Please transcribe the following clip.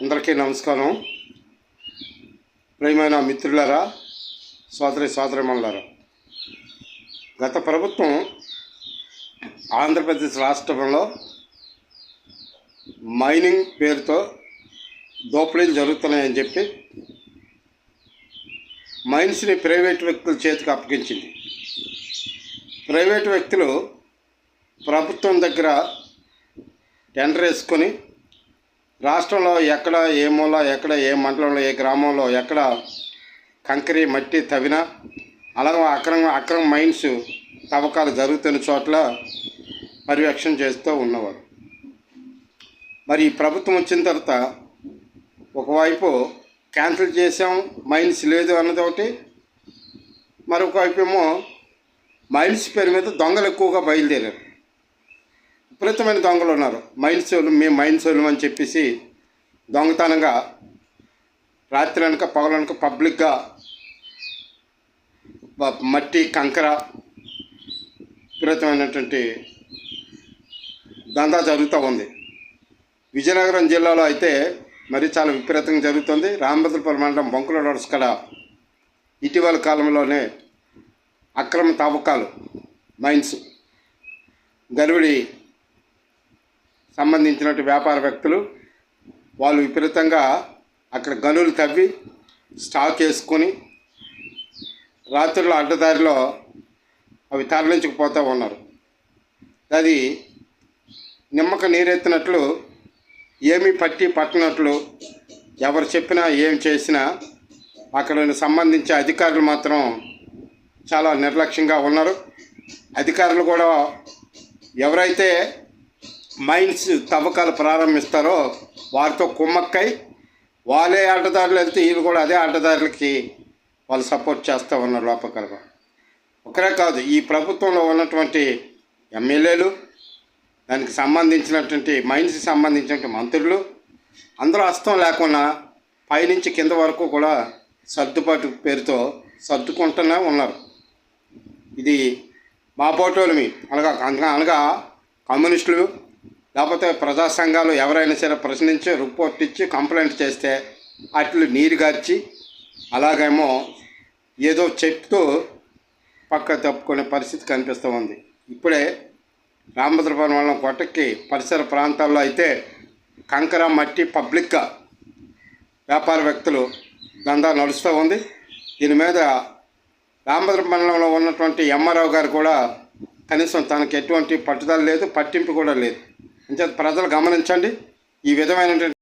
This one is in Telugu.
అందరికీ నమస్కారం. ప్రియమైన మిత్రులారా సోదరి సోదరిమణులారా గత ప్రభుత్వం ఆంధ్రప్రదేశ్ రాష్ట్రంలో మైనింగ్ పేరుతో దోపిడీలు జరుగుతున్నాయని చెప్పి మైన్స్ని ప్రైవేట్ వ్యక్తుల చేతికి అప్పగించింది. ప్రైవేట్ వ్యక్తులు ప్రభుత్వం దగ్గర టెండర్ వేసుకొని రాష్ట్రంలో ఎక్కడ ఏ మూల ఎక్కడ ఏ మండలంలో ఏ గ్రామంలో ఎక్కడ కంకరి మట్టి తవ్వినా అలాగే అక్రమ అక్రమ మైన్స్ తవ్వకాలు జరుగుతున్న చోట్ల పర్యవేక్షణ చేస్తూ ఉన్నవారు. మరి ఈ ప్రభుత్వం వచ్చిన తర్వాత ఒకవైపు క్యాన్సిల్ చేసాం మైన్స్ లేదు అన్నది ఒకటి. మరొక వైపు ఏమో మైన్స్ పేరు మీద దొంగలు ఎక్కువగా బయలుదేరారు. విపరీతమైన దొంగలు ఉన్నారు. మైల్సోలు వాళ్ళు మేము మైన్స్ అని చెప్పేసి దొంగతనంగా రాత్రి అనక పగలనుక పబ్లిక్గా మట్టి కంకర విపరీతమైనటువంటి దందా జరుగుతూ ఉంది. విజయనగరం జిల్లాలో అయితే మరి చాలా విపరీతంగా జరుగుతుంది. రామభద్రపురం మండలం బొంకుల రోడ్స్ కడ. ఇటీవల కాలంలోనే అక్రమ తవ్వకాలు మైన్స్ గర్విడి సంబంధించినట్టు వ్యాపార వ్యక్తులు వాళ్ళు విపరీతంగా అక్కడ గనులు తవ్వి స్టాక్ వేసుకొని రాత్రుల అడ్డదారిలో అవి తరలించుకుపోతూ ఉన్నారు. అది నిమ్మక నీరెత్తినట్లు ఏమీ పట్టి పట్టనట్లు ఎవరు చెప్పినా ఏం చేసినా అక్కడ సంబంధించే అధికారులు మాత్రం చాలా నిర్లక్ష్యంగా ఉన్నారు. అధికారులు కూడా ఎవరైతే మైన్స్ తవ్వకాలు ప్రారంభిస్తారో వారితో కుమ్మక్కై వాళ్ళే ఆటదారులు వెళ్తే వీళ్ళు కూడా అదే ఆటదారులకి వాళ్ళు సపోర్ట్ చేస్తూ ఉన్నారు లోపకలుగా ఒకరే కాదు ఈ ప్రభుత్వంలో ఉన్నటువంటి ఎమ్మెల్యేలు దానికి సంబంధించినటువంటి మైన్స్కి సంబంధించినటువంటి మంత్రులు అందరూ హస్తం లేకుండా పైనుంచి కింద వరకు కూడా సర్దుబాటు పేరుతో సర్దుకుంటూనే ఉన్నారు. ఇది మా పోటోలమి అనగా అనగా అనగా కమ్యూనిస్టులు లేకపోతే ప్రజా సంఘాలు ఎవరైనా సరే ప్రశ్నించి రిపోర్ట్ ఇచ్చి కంప్లైంట్ చేస్తే అట్లు నీరు గార్చి అలాగేమో ఏదో చెప్తూ పక్క తప్పుకునే పరిస్థితి కనిపిస్తూ ఉంది. ఇప్పుడే రామభద్రపురం మండలం కొట్టకి పరిసర ప్రాంతాల్లో అయితే కంకర మట్టి పబ్లిక్గా వ్యాపార వ్యక్తులు దందా నడుస్తూ ఉంది. దీని మీద రామభద్ర మండలంలో ఉన్నటువంటి ఎంఆర్ఓ గారు కూడా కనీసం తనకు ఎటువంటి పట్టుదల లేదు పట్టింపు కూడా లేదు. అంతే ప్రజలు గమనించండి. ఈ విధమైనటువంటి